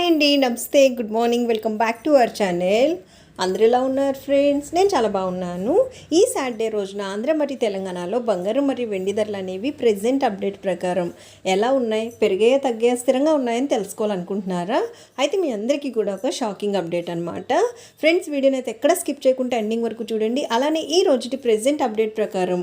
Hi అండి నమస్తే good morning welcome back to our channel. అందరూ ఎలా ఉన్నారు ఫ్రెండ్స్? నేను చాలా బాగున్నాను. ఈ సాటర్డే రోజున ఆంధ్ర మరియు తెలంగాణలో బంగారం మరియు వెండి ధరలు అనేవి ప్రెజెంట్ అప్డేట్ ప్రకారం ఎలా ఉన్నాయి? పెరిగే తగ్గే స్థిరంగా ఉన్నాయని తెలుసుకోవాలనుకుంటున్నారా? అయితే మీ అందరికీ కూడా ఒక షాకింగ్ అప్డేట్ అనమాట ఫ్రెండ్స్ వీడియోని అయితే ఎక్కడ స్కిప్ చేయకుండా ఎండింగ్ వరకు చూడండి. అలానే ఈ రోజుటి ప్రెజెంట్ అప్డేట్ ప్రకారం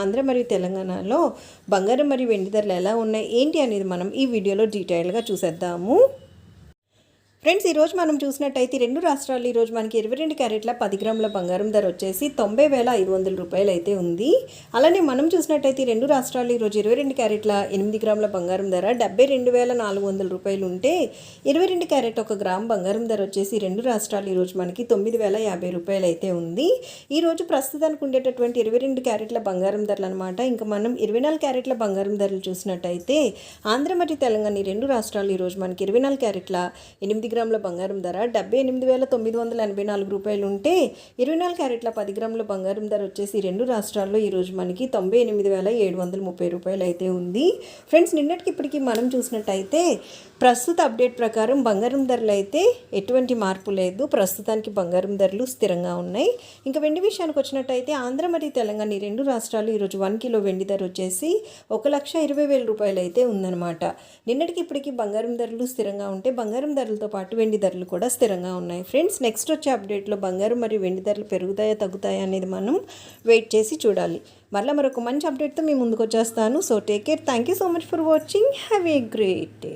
ఆంధ్ర మరియు తెలంగాణలో బంగారం మరియు వెండి ధరలు ఎలా ఉన్నాయి? ఏంటి అనేది మనం ఈ వీడియోలో డీటెయిల్గా చూసేద్దాము. ఫ్రెండ్స్ ఈరోజు మనం చూసినట్టయితే రెండు రాష్ట్రాలు ఈరోజు మనకి ఇరవై రెండు క్యారెట్ల పది గ్రాముల బంగారం ధర వచ్చేసి తొంభై వేల ఐదు వందల రూపాయలు అయితే ఉంది. అలానే మనం చూసినట్టయితే రెండు రాష్ట్రాలు ఈరోజు ఇరవై రెండు క్యారెట్ల ఎనిమిది గ్రాముల బంగారం ధర డెబ్బై రెండు వేల నాలుగు వందల రూపాయలు ఉంటే ఇరవై రెండు క్యారెట్ ఒక గ్రామ్ బంగారం ధర వచ్చేసి రెండు రాష్ట్రాలు ఈరోజు మనకి తొమ్మిది వేల యాభై రూపాయలు అయితే ఉంది. ఈరోజు ప్రస్తుతానికి ఉండేటటువంటి ఇరవై రెండు క్యారెట్ల బంగారం ధరలు అనమాట ఇంకా మనం ఇరవై నాలుగు క్యారెట్ల బంగారం ధరలు చూసినట్టయితే ఆంధ్ర మరియు తెలంగాణ రెండు రాష్ట్రాలు ఈరోజు మనకి ఇరవై నాలుగు క్యారెట్ల ఎనిమిది గ్రాముల బంగారం ధర డెబ్బై ఎనిమిది వేల తొమ్మిది వందల ఎనభై నాలుగు రూపాయలు ఉంటే ఇరవై నాలుగు క్యారెట్ల పది గ్రాముల బంగారం ధర వచ్చేసి రెండు రాష్ట్రాల్లో ఈరోజు మనకి తొంభై ఎనిమిది వేల ఏడు వందల ముప్పై రూపాయలు అయితే ఉంది. ఫ్రెండ్స్ నిన్నటికి ఇప్పటికీ మనం చూసినట్టయితే ప్రస్తుత అప్డేట్ ప్రకారం బంగారం ధరలు అయితే ఎటువంటి మార్పు లేదు. ప్రస్తుతానికి బంగారం ధరలు స్థిరంగా ఉన్నాయి. ఇంకా వెండి విషయానికి వచ్చినట్టయితే ఆంధ్ర మరియు తెలంగాణ ఈ రెండు రాష్ట్రాలు ఈరోజు వన్ కిలో వెండి ధర వచ్చేసి ఒక లక్ష ఇరవై వేల రూపాయలు అయితే ఉందన్నమాట. నిన్నటికి ఇప్పటికి బంగారం ధరలు స్థిరంగా ఉంటే బంగారం ధరలతో పాటు పాటు వెండి ధరలు కూడా స్థిరంగా ఉన్నాయి. ఫ్రెండ్స్ నెక్స్ట్ వచ్చే అప్డేట్లో బంగారం మరియు వెండి ధరలు పెరుగుతాయా తగ్గుతాయా అనేది మనం వెయిట్ చేసి చూడాలి. మళ్ళీ మరొక మంచి అప్డేట్తో మీ ముందుకు వచ్చేస్తాను. So take care thank you so much for watching have a great day